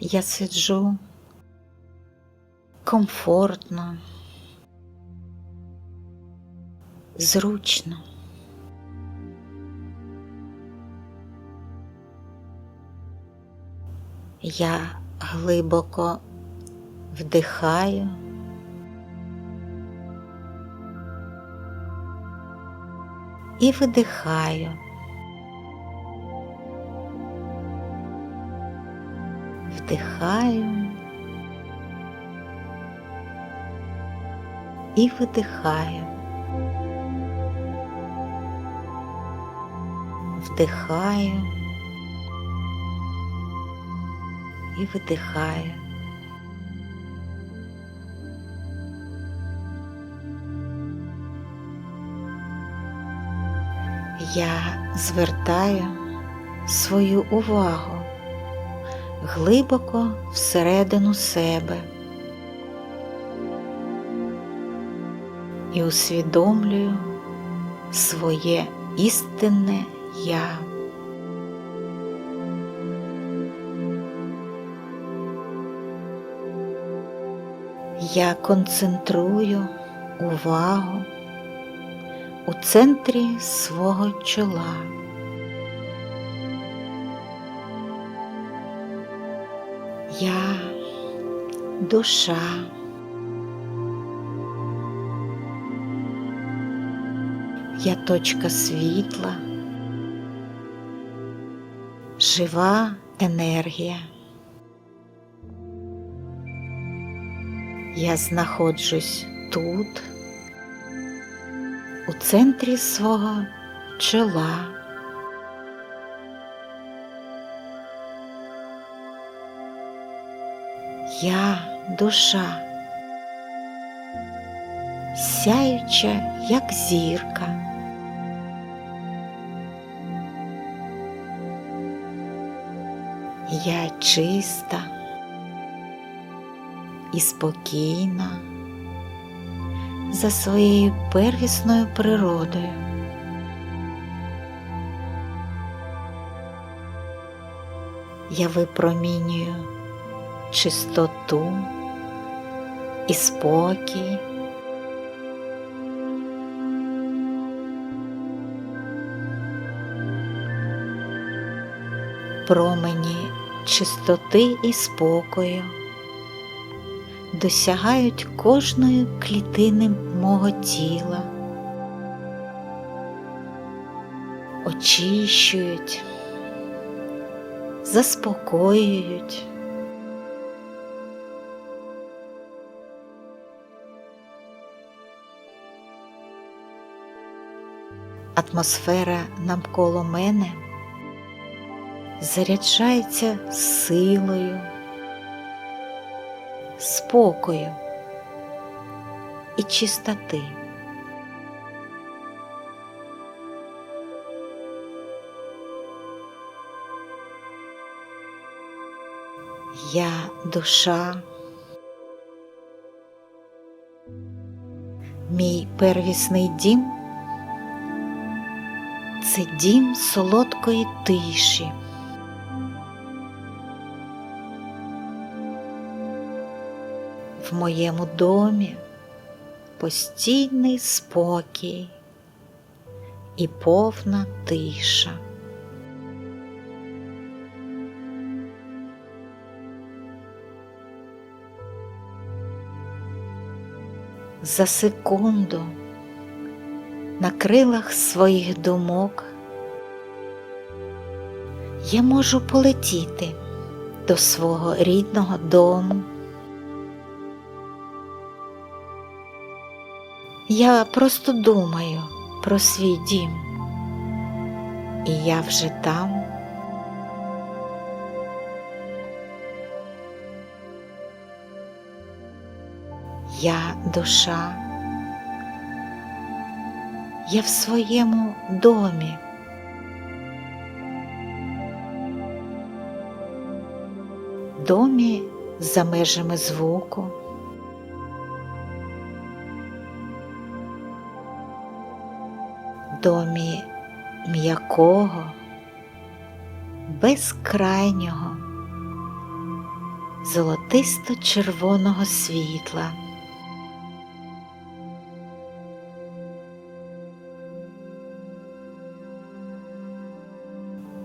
Я сиджу комфортно, зручно. Я глибоко вдихаю. І видихаю. Вдихаю і видихаю. Вдихаю і видихаю. Я звертаю свою увагу глибоко всередину себе і усвідомлюю своє істинне я. Я концентрую увагу у центрі свого чола. Я душа. Я точка світла, жива енергія. Я знаходжусь тут, у центрі свого чола. Я душа, сяюча, як зірка. Я чиста і спокійна за своєю первісною природою. Я випромінюю чистоту і спокій. Промені чистоти і спокою досягають кожної клітини мого тіла, очищують, заспокоюють. Атмосфера навколо мене заряджається силою, спокою і чистоти. Я душа, мій первісний дім це дім солодкої тиші. В моєму домі постійний спокій і повна тиша. За секунду на крилах своїх думок я можу полетіти до свого рідного дому. Я просто думаю про свій дім, і я вже там. Я душа, я в своєму домі. Домі за межами звуку. домі м'якого, безкрайнього золотисто-червоного світла.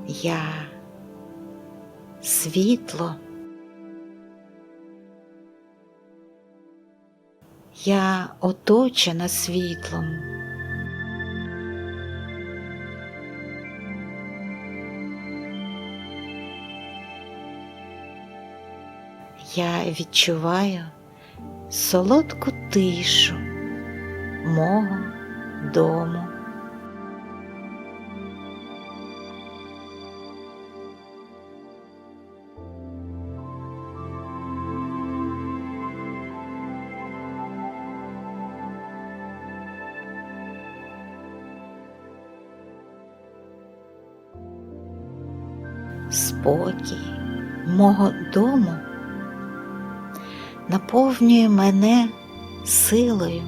Я світло. Я оточена світлом. Я відчуваю солодку тишу мого дому. Спокій мого дому наповнює мене силою.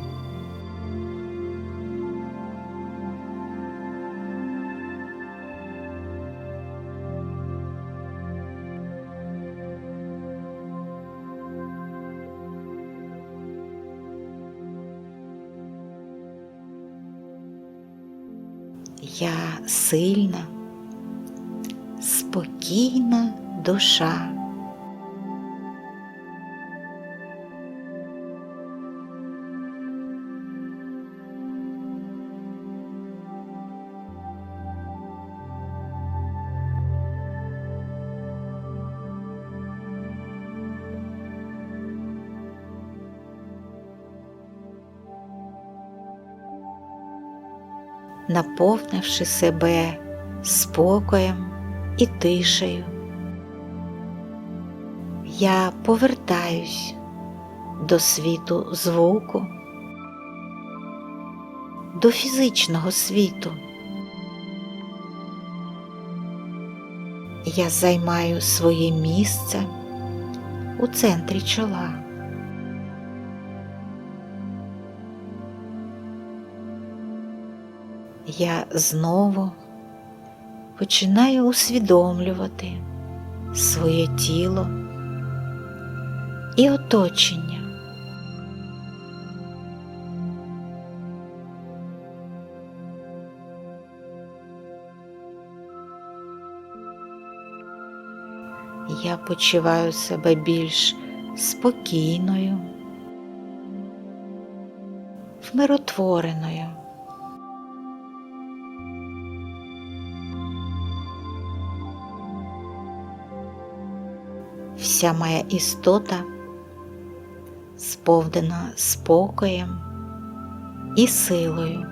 Я сильна, спокійна душа. наповнивши себе спокоєм і тишею. Я повертаюсь до світу звуку, до фізичного світу. Я займаю своє місце у центрі чола. я знову починаю усвідомлювати своє тіло і оточення. Я почуваю себе більш спокійною, вмиротвореною. Вся моя істота сповнена спокоєм і силою.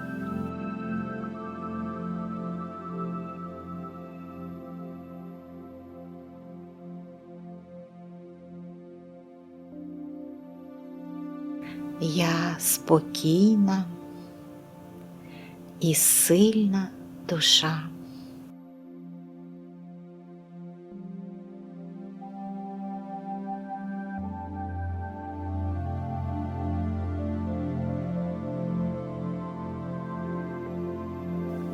Я спокійна і сильна душа.